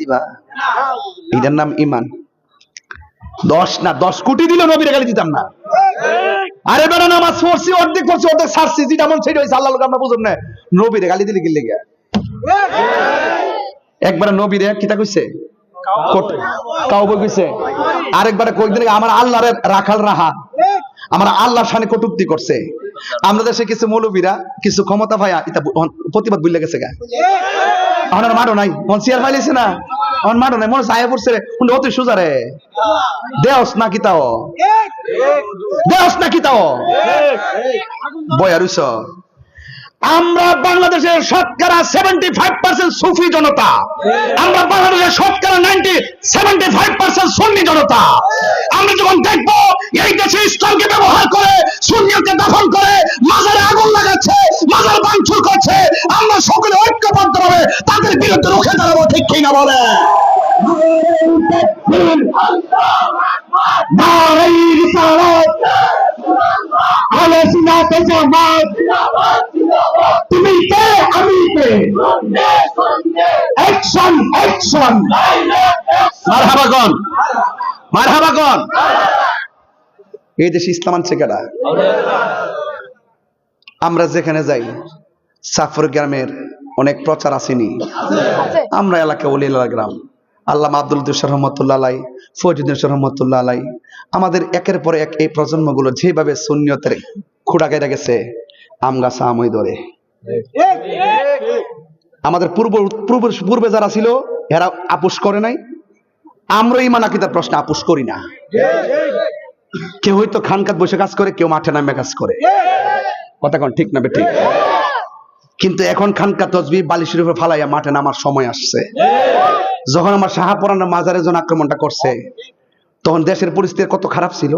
দিবা? এটার নাম ইমান। দশ না দশ কোটি দিলে নবীরে গালি দিতাম না। আরে বেটা নামাজ পড়ছি অর্ধেক পড়ছি অর্ধেক সারছি যেটা মন সেটা হয়েছে আল্লাহ লোক আমরা বুঝুন না। নবীরে গালি দিলে গিলে গিয়া একবার নবীরে কিতা কইছে? কাউ বই কইছে। আরেকবার কয়েকদিন আমার আল্লাহরে রাখাল রাহা। আমরা আল্লাহর সামনে কটুক্তি করছে। আমরা দেশে কিছু মৌলবীরা, কিছু ক্ষমতা ভাইয়া এটা প্রতিবাদ বুঝলে গেছে গা। আর মাঠও নাই। মন চেয়ার ফাইলেছে না? নাই। মনে পড়ছে রে। অতি সোজা রে। দেওস না কি তাও? দেওস না কি তাও? বয়া রুইছ। আমরা বাংলাদেশের শতকরা সেভেন্টি ফাইভ পার্সেন্ট সুফি জনতা। আমরা বাংলাদেশের শতকরা নাইনটি সেভেন্টি ফাইভ পার্সেন্ট সুন্নি জনতা। আমরা যখন দেখব, এই দেশে ইসলামকে কিনা বলে। জামাত। তুমি কে? আমি কে? অ্যাকশন অ্যাকশন মারহাবাগন মারহাবাগন এই দেশে ইসলাম আনছে কেডা আমরা যেখানে যাই সাফর গ্রামের অনেক প্রচার আসেনি। আমরা এলাকা অলিলা গ্রাম। আল্লাহ আব্দুল দুসর রহমতুল্লাহ আলাই ফজিদুল রহমতুল্লাহ আলাই আমাদের একের পর এক এই প্রজন্মগুলো যেভাবে শূন্যতের খুঁড়া কেটে গেছে আম গাছা আমই ধরে। আমাদের পূর্ব পূর্ব পূর্বে যারা ছিল এরা আপুস করে নাই। আমরা ইমান আকিদার প্রশ্নে আপুস করি না। কেউ হয়তো খানকাত বসে কাজ করে কেউ মাঠে নামে কাজ করে। কথা কোন ঠিক না বে ঠিক? কিন্তু এখন খানকা তসবি বালিশের উপরে ফালাইয়া মাঠে নামার সময় আসছে। যখন আমার শাহাপরানের মাজারে জন আক্রমণটা করছে, তখন দেশের পরিস্থিতি কত খারাপ ছিল?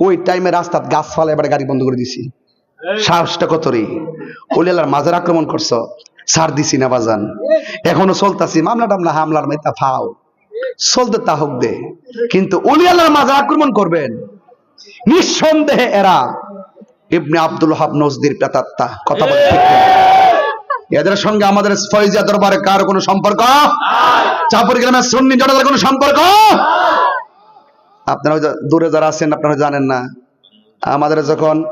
ওই টাইমে রাস্তাত গাছ ফালা এবারে গাড়ি বন্ধ করে দিছি। সাহসটা কত রে? ওলিয়ালার মাজার আক্রমণ করছ? সার দিছি না বাজান। এখনও চলতাছি, মামলা টামলা হামলার মেতা ফাও। চলতে তা হোক দে। কিন্তু ওলিয়ালার মাজার আক্রমণ করবেন? নিঃসন্দেহে এরা ইবনে আব্দুল হাব নজদির প্রেতাত্মা। কথা বলে। এদের সঙ্গে আমাদের ফয়জিয়া দরবারে কার কোনো সম্পর্ক? চাপুর গ্রামের সুন্নি জনতার কোনো সম্পর্ক? আপনারা দূরে যারা আছেন, আপনারা জানেন না। আমাদের যখন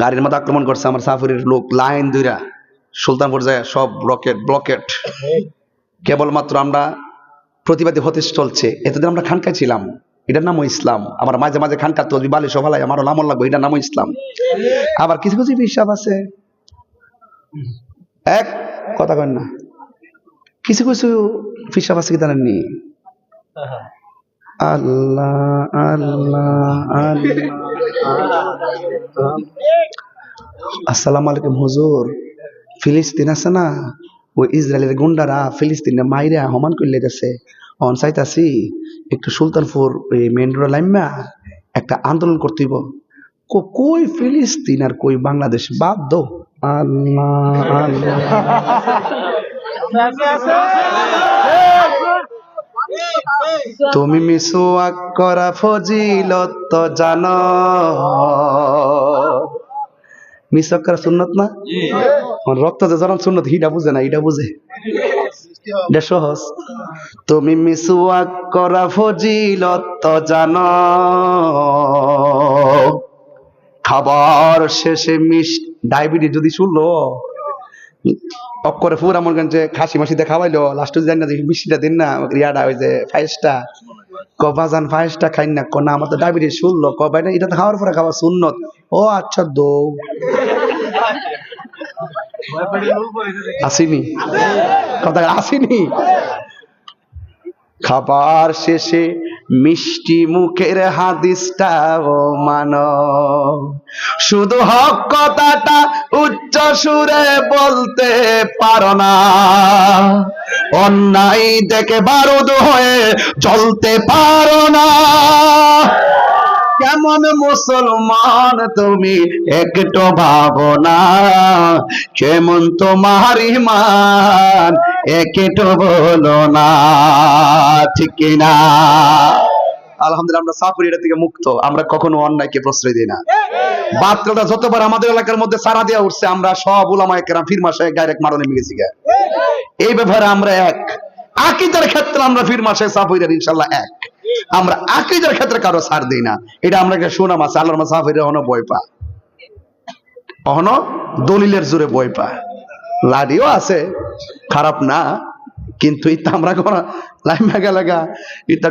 গাড়ির মধ্যে আক্রমণ করছে, আমার সাফুরের লোক লাইন দুইরা, সুলতানপুর যায় সব ব্লকেট ব্লকেট। কেবলমাত্র আমরা প্রতিবাদী হতে চলছে। এতদিন আমরা খানকায় ছিলাম। এটার নামও ইসলাম। আমার মাঝে মাঝে খানকা তসবি বালি সবাই আমারও নামও লাগবে, এটার নামও ইসলাম। আবার কিছু কিছু হিসাব আছে। এক, কথা কন না। কিছু কিছু হিসাব আছে কি জানেননি আল্লাহ আল্লাহ আল্লাহ। আসসালামু আলাইকুম হুজুর। ফিলিস্তিন আছে না? ওই ইসরায়েলের গুন্ডারা ফিলিস্তিনের মাইরা হমান করলে গেছে অন চাইতাছি একটু সুলতানপুর ওই মেন রোড লাইমা, একটা আন্দোলন করতে হইব। কই ফিলিস্তিন আর কই বাংলাদেশ? বাদ দো আল্লাহ আল্লাহ। তুমি মিসওয়াক করা ফজিলত জানো। মিসওয়াক করা সুন্নত না? রক্ত যে জরম সুন্নত হিটা বুঝে না এটা বুঝে। এটা সহজ। তুমি মিসওয়াক করা ফজিলত জানো। খাবার শেষে মিস ডায়াবেটিস যদি শুনলো, অক্ষরে মনে করেন যে খাসি মাসি খাওয়াইলো লাস্ট জানি না মিষ্টিটা দিন না রিয়াটা ওই যে ফাইসটা ক বাজান ফাইসটা খাই না, ক আমার তো ডায়াবেটিস শুনলো, ক না এটা খাওয়ার পরে খাওয়া সুন্নত। ও আচ্ছা দৌ। আসিনি। কথা, আসিনি। খাবার শেষে মিষ্টি মুখের হাদিসটা ও মান। শুধু হক কথাটা উচ্চ সুরে বলতে পারো না। অন্যায় দেখে বারুদ হয়ে চলতে পারো না। কেমন মুসলমান তুমি একটু ভাবো না। কেমন তোমার ইমান একটু বলো না, ঠিক না? আলহামদুলিল্লাহ, আমরা সাপুরি এটা থেকে মুক্ত। আমরা কখনো অন্যায়কে প্রশ্রয় দিই না। বার্তাটা যতবার আমাদের এলাকার মধ্যে সারা দেওয়া উঠছে, আমরা সব উলামায়ে কেরাম ফিরমা সাহেব ডাইরেক্ট মারো নেমে গেছি এই ব্যাপারে আমরা এক। আকিদার ক্ষেত্রে আমরা ফির মাসে সাফিরের ইনশাল্লাহ এক। আমরা আকিদার ক্ষেত্রে কারও ছাড় দিই না। এটা আমরা একটা শোনাম আছে, আল্লাহর মাসাফির হনো বই পা অহনো দলিলের জোরে বই পা লাডিও আছে, খারাপ না, কিন্তু ইতা আমরা কোন লাইমা গেলাগা ইতা